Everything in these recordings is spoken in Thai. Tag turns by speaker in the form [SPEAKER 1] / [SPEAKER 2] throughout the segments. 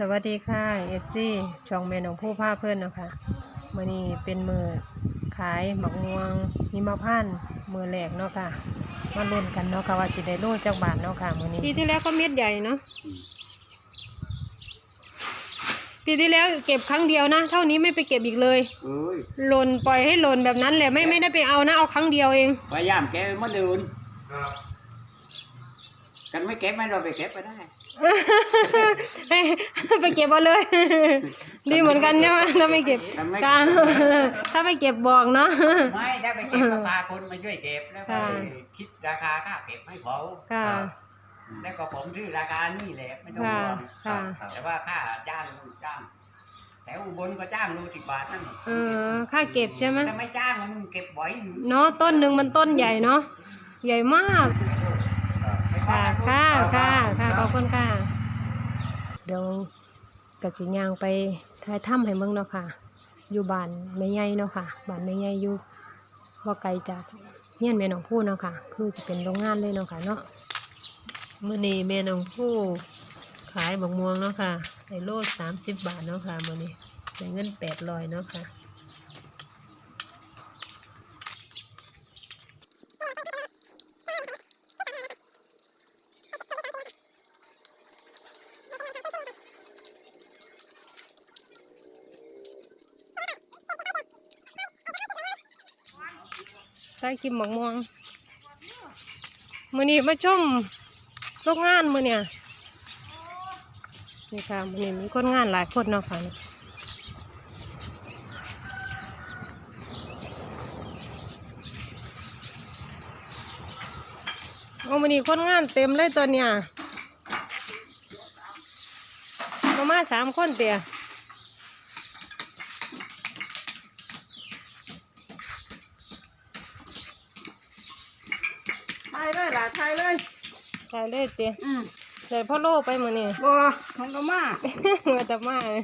[SPEAKER 1] สวัสดีค่ะเอฟซีช่องแม่น้องผู้ผ้าเพื่อนเนาะคะมื่อนี้เป็นมือขายหมักม่วงหิมพานต์มือแรกเนาะค่ะมาลุ้นกันเนาะค่ะว่าจะได้โลจักบาทเนาะค่ะมื่อนี้ปีที่แล้วก็เม็ดใหญ่เนาะปีที่แล้วเก็บครั้งเดียวนะ เท่านี้ไม่ไปเก็บอีกเลย
[SPEAKER 2] เอ้ย
[SPEAKER 1] หล่นปล่อยให้หล่นแบบนั้นแหละไม่ไม่ได้ไปเอานะเอาครั้งเดียวเอง
[SPEAKER 2] พยายามแก้มาเดินกันไม่เก็บไม่เราไปเก็บไปได้
[SPEAKER 1] ไปเก็บเอาเลย ดีเหมือนกันเนี่ยถ้าไม่เก็บ
[SPEAKER 2] ทำไม
[SPEAKER 1] กาถ้าไม่เก็บบอกเนาะ
[SPEAKER 2] ไม่ถ้าไปเก็บก็พาคนมาช่วยเก็บแล้วก็
[SPEAKER 1] ค่ะ
[SPEAKER 2] คิดราคาค่าเก็บให้เขา
[SPEAKER 1] ค่ะ
[SPEAKER 2] แล้วก็ผมซื้อราคานี่แหละไม่ต้อง
[SPEAKER 1] ค่ะ
[SPEAKER 2] ห่วง
[SPEAKER 1] ค่ะ
[SPEAKER 2] แต่ว่าค่าจ้างลูกจ้างแต่อุบลก็จ้างลูกสิบบาทนั่น
[SPEAKER 1] เออค่าเก็บใช่ไหม
[SPEAKER 2] ถ้าไม่จ้างมันเก็บไว้
[SPEAKER 1] เนาะต้นหนึ่งมันต้นใหญ่เนาะใหญ่มาก ค่ะค่ะค่ะค่ะขอบคุณค่ะ เดี๋ยวกะสิยางไปถ่ายถ้ำให้เมืองเนาะค่ะ อยู่บ้านแม่ใหญ่เนาะค่ะบ้านแม่ใหญ่อยู่ว่าไกลจากเฮียนแม่น้องผู้เนาะค่ะ คือจะเป็นโรงงานเลยเนาะค่ะเนาะมื้อนี้แม่น้องผู้ขายบักม่วงเนาะค่ะไอ้โลสามสิบบาทเนาะค่ะมื้อนี้ได้เงินแปดร้อยเนาะค่ะ ใส่กิมหมกม่วงมือนี้มาชมโรงงานมือเนี่ยนี่ค่ะมือนี้มีคนงานหลายคนเนาะค่ะโอ้มือนี้คนงานเต็มเลยตัวเนี่ยมามาสามคนเตียา
[SPEAKER 3] ยเลยล่ะทายเลย
[SPEAKER 1] ใส่เลยเตีย
[SPEAKER 3] อืม
[SPEAKER 1] ใส่พ่อโลไปมือนี่
[SPEAKER 3] บัวของก็มา
[SPEAKER 1] มาจะมาเลย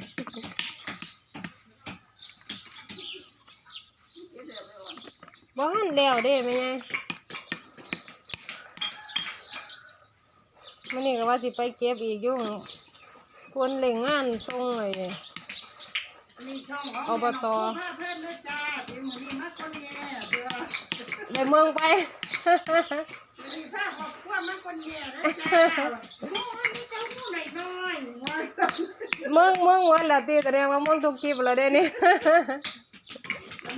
[SPEAKER 1] บ้านเดียวเด้ไม่ไงมันนี่ก็ว่าสิไปเก็บอีกอยุ่งคนเล่งงานส่งเลย
[SPEAKER 3] มีช่องของ
[SPEAKER 1] อบต
[SPEAKER 3] มาเพื่อนเลยจ้าเดี๋ยวมือนี้มาคนแย่เบื่อ
[SPEAKER 1] ในเมืองไป
[SPEAKER 3] มาคนแย่เลยจ้าโอ้ยนี่เจ้าผู้ไหนน้อยว่า
[SPEAKER 1] เมืองเมืองวันละตีแสดงว่าเมืองทุกคลิปแล้วเด้นี่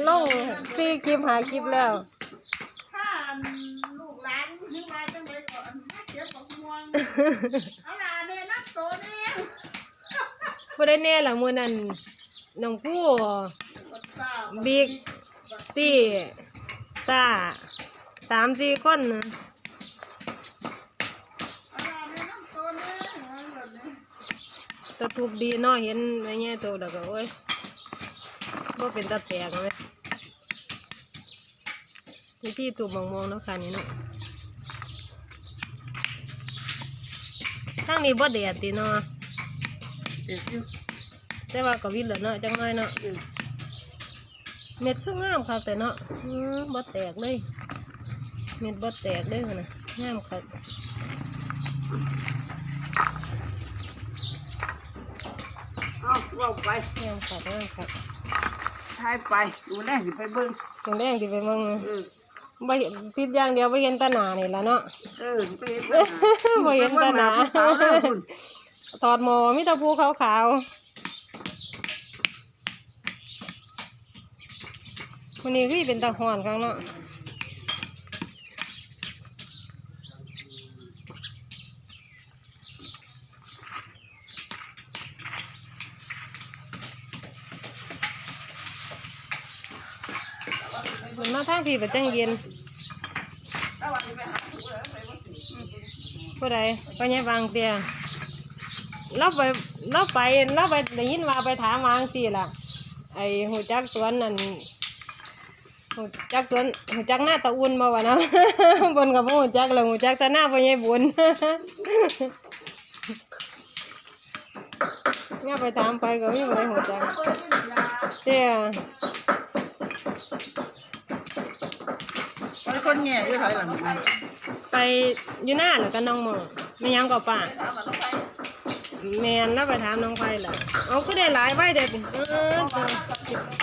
[SPEAKER 1] ลงสี่คลิปหาคลิปแล้ว
[SPEAKER 3] ถ้าลูกหลานนึกว่าจังเลยก่อนถ้าเจ็บของม่วงเอาล่ะเนี่ยนักโตเนี่ย
[SPEAKER 1] บ่ได้แน่ละมื้อนั้นน้องผู้บิ๊กตี้ตาสามสี่คนน่ะ
[SPEAKER 3] เอาล่ะเนี่ยนักโตเนี่ยเอาล่ะเนี่ย
[SPEAKER 1] ตะทุบดีเนาะเห็นไอ้แง่โตแล้วก็โอ้ยบ่เป็นตาแตกเลยวิธีตูบมองมองๆเนาะค่ะนี่เนาะทางนี้บ่แดดติเนาะแต่ว่าก็วิดแล้วเนาะจังน้อยเนาะเม็ดคืองามครับแต่เนาะบ่แตกเลย เม็ดบ่แตกเลยนะงามครั บ
[SPEAKER 3] เอาเราไป
[SPEAKER 1] งามครับงามครับ
[SPEAKER 3] ทายไปดูแลสิไปเบิ่ง
[SPEAKER 1] ตรงแดงที่ไปเมือง
[SPEAKER 3] เออ
[SPEAKER 1] บ่เห็นปิดอย่างเดียวบ่เห็นแตาหนานี่ละเนาะ
[SPEAKER 3] เออไปเบิ่ง
[SPEAKER 1] บ่เห็นตาหนา
[SPEAKER 3] ไปเบิ่งหน้ผู้สาวเด้อคุณ
[SPEAKER 1] ถอดหมอมีแตะภูขาวๆวันนี้พี่เป็นตาหอนครั้งเนาะ มาทางพี่ไปจังเย็นผู้ใดไปยังบางเตียเราไปเราไปเราไปได้ยินว่าไปถามวางสิล่ะ ไอ้หูจักสวนนั่นหูจักสวนหูจักหน้าตะอุ่นมาวะเนาะบนกับหูจักแล้วหูจักต่หน้าพ่อใหญ่บุญเนี่ยไปถามไปก็ไมมีอะไรหูจักเตี้ย
[SPEAKER 3] ไป คนแง่อยู่ไทยหลัง
[SPEAKER 1] ไปอยู่หน้าหรือกันน้องหมองไม่ยังกับป่าแมนแล้วไปถามน้องไฟล่ะเอาก็ได้หลายไว้เด็ดเออ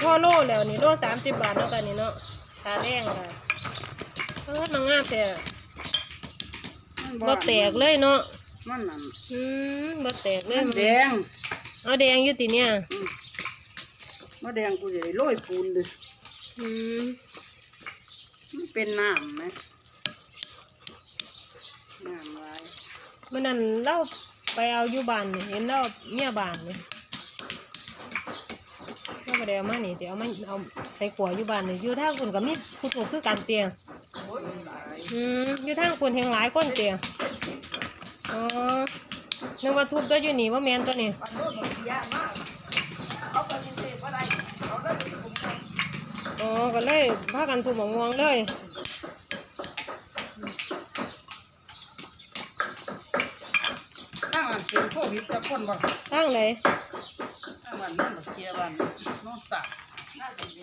[SPEAKER 1] พ่อโลแล้วนี่โลสามสิบบาทเนาะกันนี่เนาะตาแรงค่ะเออมันงามแต่บ่แตกเลยเนาะ
[SPEAKER 3] มันนั่น
[SPEAKER 1] อืมบ่แตกเลย
[SPEAKER 3] มันแดง
[SPEAKER 1] เอาแดงอยู่ติเนี่ย
[SPEAKER 3] มะแดงกูจะได้โรยปูนเลย
[SPEAKER 1] อืม
[SPEAKER 3] มันเป็นน้ำไหมน้ำลาย
[SPEAKER 1] มันนั่นเราไปเอาอยู่บ้านนี่เห็นเราเมียบ้านนี่เราไปได้เอามานี่แต่เอามาเอาใส่ขัวอยู่บ้านนี่อยู่ทางคุณกับมีผู้ถูกคือกันเตียง
[SPEAKER 3] โอ้ยตาย
[SPEAKER 1] อืมอยู่ทางคุณเฮงหลายก้นเตียงอ๋อนึกว่าทุบตัวอยู่นี่ว่าแมนตัวนี้
[SPEAKER 3] ปันโดนมันยากมากเอาไปยิงเตะก็ได้เอาได้ไปผมท
[SPEAKER 1] อ๋อก็เลยพากันทุบหมองวงเลยำ
[SPEAKER 3] ตั้งอันเป็นโควิดจะคนบ่
[SPEAKER 1] ตั้งเลย
[SPEAKER 3] ตั้งวันนั้นบ่เชียร์วันน้องสาวน่าจะดี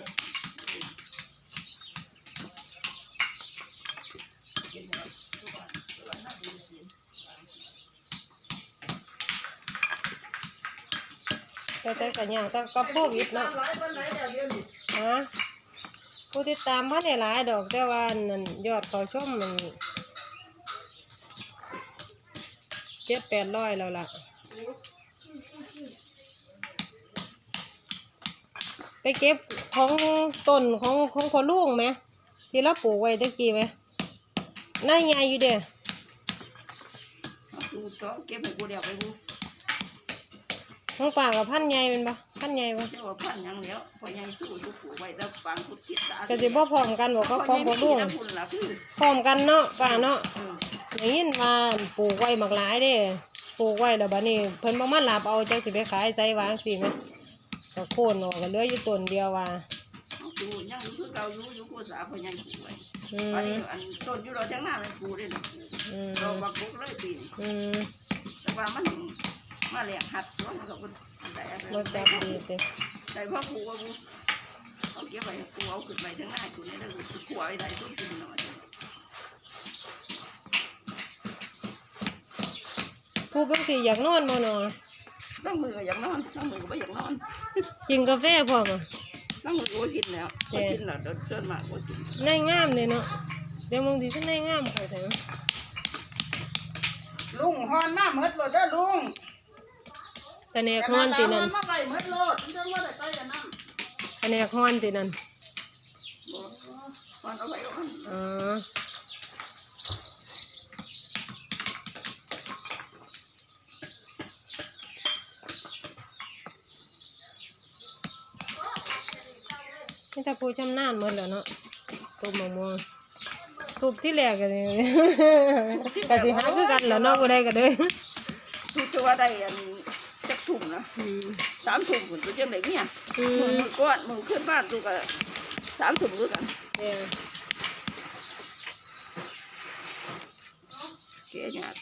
[SPEAKER 1] แต่ใช้กันอย่างก็ก็โควิดเนาะ
[SPEAKER 3] หลายปันไหนเดี๋ยวเดี๋ยวนี้
[SPEAKER 1] ฮะ ผู้ติดตามพันในหลายดอกแต่ว่านั่นยอดเขาชมมันเจ็ดแปดร้อยแล้วล่ะ ไปเก็บของต้นของของคนลุงไหมที่เราปลูกไว้ตะกี้ไหมน่าใหญ่อยู่เด้
[SPEAKER 3] อ ต้องเก็บให้กูเดี๋ยวไปกู
[SPEAKER 1] ของป่ากับพันใหญ่เป็นปะพันใหญ่ปะ
[SPEAKER 3] เจ้าว่าพันหยังแล้วพอยังสู้อยู่ผูไว้แล้วฟังพุทธิสา
[SPEAKER 1] ก็สิบ่พร้อมกันบอกเขาของคนลุง
[SPEAKER 3] คุณล่ะคือ
[SPEAKER 1] พร้อมกันเนาะป่าเนาะ
[SPEAKER 3] เออ
[SPEAKER 1] อย่างนี้ว่าปลูกไว้หมากหลายเด้ปลูกไว้แล้วบัดนี้เพิ่นบ่มาหลับเอาจังสิไปขายใจวางสิแม่ก็โค่นออกก็เหลืออยู่ต้นเดียวว่า
[SPEAKER 3] เอาดูยังคือเก่าอยู่อยู่กูสาพอยังผูไว้
[SPEAKER 1] อื
[SPEAKER 3] อัน
[SPEAKER 1] ม
[SPEAKER 3] นี้อันต้นอยู่เราจังหน้าเลยผูได้เลย
[SPEAKER 1] อืม
[SPEAKER 3] เราบักบุกเลยปีน
[SPEAKER 1] อืม
[SPEAKER 3] แต่ว่ามัน มาเลี้ยงหัดตัวมันก็บ่ได้อะไร
[SPEAKER 1] รสจัดดีเด้
[SPEAKER 3] แต่พ่อผูว่าผูเอาเก็บไว้ผูเอาขึ้นไปจังหน้ากูนี่แล้วกูขวไว้ได้ต้นกินหน่อย
[SPEAKER 1] ผู้เพิ่นสิอยากนอนบ่เนาะ
[SPEAKER 3] ต้องมือก็อยากนอนต้องมือก็ไม่อยากนอน
[SPEAKER 1] กินกาแฟพร้อมอะ
[SPEAKER 3] ต้องมือก็กินแล้วก็กินแล้วเดินเดินมาก็กิน
[SPEAKER 1] ในงามเลยเนาะเดี๋ยวมึงสิขึ้นในงามเขาแท้
[SPEAKER 3] ลุงฮอนมาเมดเลยเด้อลุง
[SPEAKER 1] แต่แนกฮ้อนตินั่น
[SPEAKER 3] มาไปเมดโลดมันจะว่าได้ไปกันนั่น
[SPEAKER 1] แต่แนกฮ้อนตินั่น
[SPEAKER 3] ฮอนเอาไว้ก่อน
[SPEAKER 1] อ๋อนี่ถ้าผู้ชำนาญหมดแล้วเนาะตุบมะม่วงตุบที่แรกกันนี่ก็สิหาคือกันแหล้วเนาะบ่ได้ก็เด้อ
[SPEAKER 3] ทุกตัวได้อัน จักถุงนะ
[SPEAKER 1] อืม
[SPEAKER 3] สามถุงคนตัวเจ้าไหนเนี่ย
[SPEAKER 1] อื
[SPEAKER 3] มือ
[SPEAKER 1] ม
[SPEAKER 3] มือก้อนมือขึ้นบ้านตัวก็สามถุงด้วยกัน
[SPEAKER 1] เด้อ
[SPEAKER 3] เสียหยาด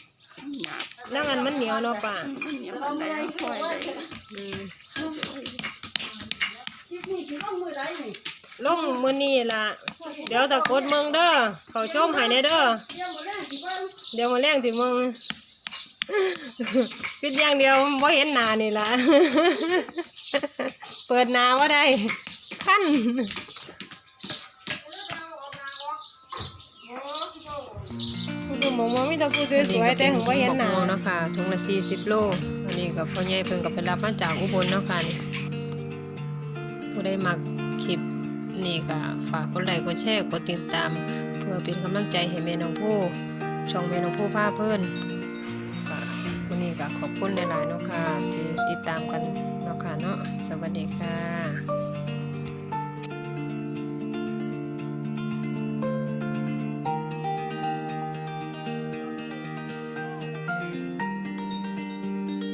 [SPEAKER 3] หยาด
[SPEAKER 1] แล้วอันมันเหนียวเนาะป่า
[SPEAKER 3] มันเหนียวมันได้ค่อยได้
[SPEAKER 1] อืม
[SPEAKER 3] คลิปนี้คือต้องมือได้นี่
[SPEAKER 1] ลงมื้อนี้ล่ะ เดี๋ยวตะกดเมืองเด้อเขาชมให้แน่เด้อ
[SPEAKER 3] เที่ยวมาแล้วสิบ้าน
[SPEAKER 1] เดี๋ยวมาแรงสิมึง คิดอย่างเดียวบ่เห็นหน้านี่ล่ะเปิดหน้าว่าได้ขั้นผู้ดูหมองมองมีแต่ผู้สวยๆแต่ของบ่เห็นหน้าเนาะค่ะถุงละ40โลอันนี้ก็พ่อใหญ่เพิ่นก็ไปรับมาจากอุบลเนาะค่ะนี่ผู้ใดมักคลิปนี่ก็ฝากกดไลค์กดแชร์กดติดตาม เพื่อเป็นกำลังใจให้แม่น้องผู้ช่องแม่น้องผู้พาเพิ่นค่ะวันนี้ ก็ขอบคุณหลายๆเนาะค่ะที่ติดตามกันเนาะค่ะเนาะสวัสดีค่ะ